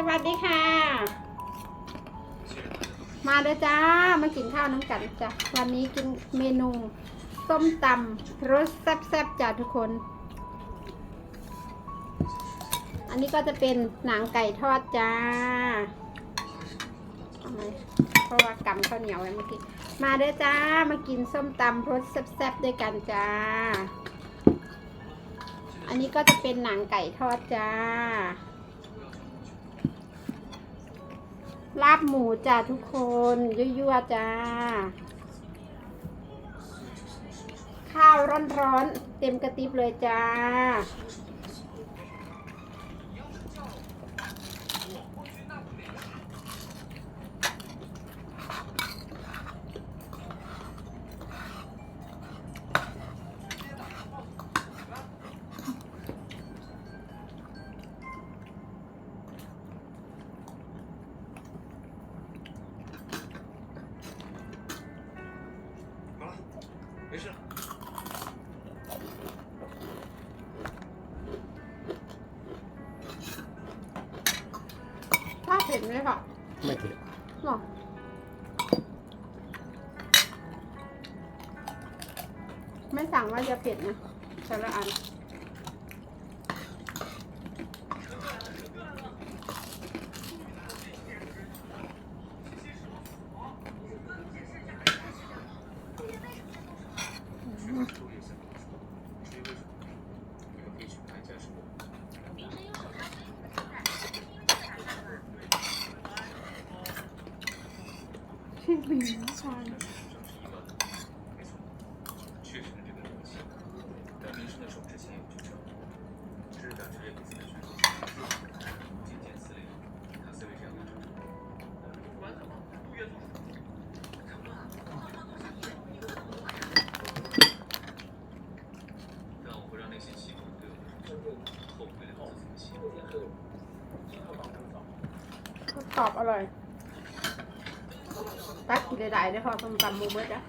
สวัสดีค่ะ มาเด้อจ้า มากินข้าวน้ำกันจ้ะ วันนี้กินเมนูส้มตำรสแซ่บๆจ้ะทุกคน อันนี้ก็จะเป็นหนังไก่ทอดจ้าเอาไหมเพราะว่ากำข้าวเหนียวไว้เมื่อกี้มาเด้อจ้า มากินส้มตำรสแซ่บๆด้วยกันจ้า อันนี้ก็จะเป็นหนังไก่ทอดจ้า ลาบหมูจ้าทุกคนยั่วๆจ้า ข้าวร้อนๆ เต็มกระติบเลยจ้า ถ้าเผ็ดไหมคะไม่เผ็ดหรอไม่สั่งว่าจะเผ็ดนะแต่ละอัน 两次自己。 กรอบอร่อย ตักกินได้ได้พอส้มตำมูเบิร์ดอะ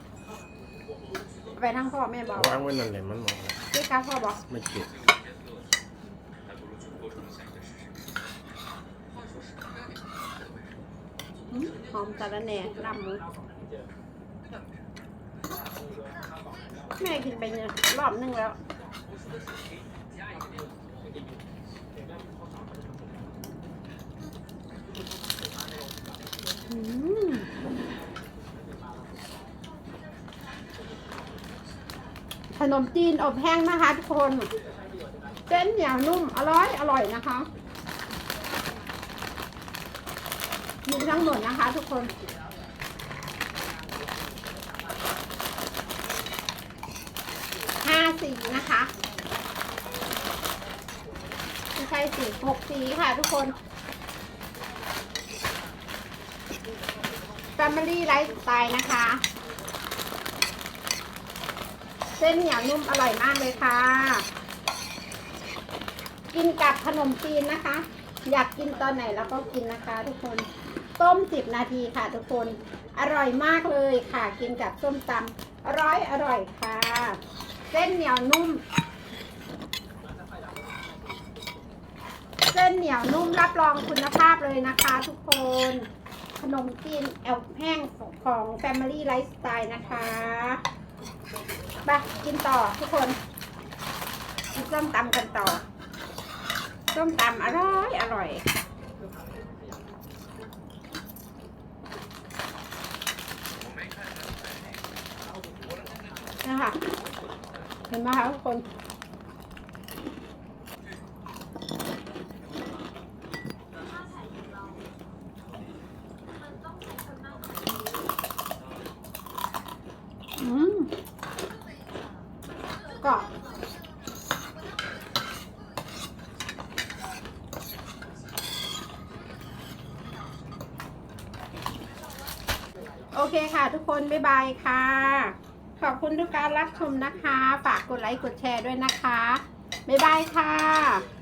ไปทั้งพ่อแม่บอกวางไว้นั่นแหละมันบอกพี่ครับพ่อบอกไม่เก็บหอมตะรแหน่ลำมือแม่กินไปเนี่ยรอบนึงแล้วอืม ขนมจีนอบแห้งนะคะทุกคนเส้นเหนียวนุ่มอร่อยอร่อยนะคะมีทั้งหมดนะคะ ทุกคนห้าสีนะคะไม่ใช่สีหกสีค่ะทุกคน Family Lifestyle นะคะ เส้นเหนียวนุ่มอร่อยมากเลยค่ะ กินกับขนมจีนนะคะ อยากกินตอนไหนแล้วก็กินนะคะทุกคน ต้มสิบนาทีค่ะทุกคน อร่อยมากเลยค่ะ กินกับส้มตำอร่อยอร่อยค่ะ เส้นเหนียวนุ่ม เส้นเหนียวนุ่มรับรองคุณภาพเลยนะคะ ทุกคน ขนมจีนแอลแห้งของ Family Lifestyle นะคะ ไปกินต่อทุกคนกินส้มตำกันต่อ ส้มตำอร่อยอร่อยนะคะเห็นไหมคะทุกคน กรอบโอเคค่ะทุกคน บ๊ายบายค่ะ ขอบคุณทุกการรับชมนะคะ ฝากกดไลค์ กดแชร์ด้วยนะคะ บ๊ายบายค่ะ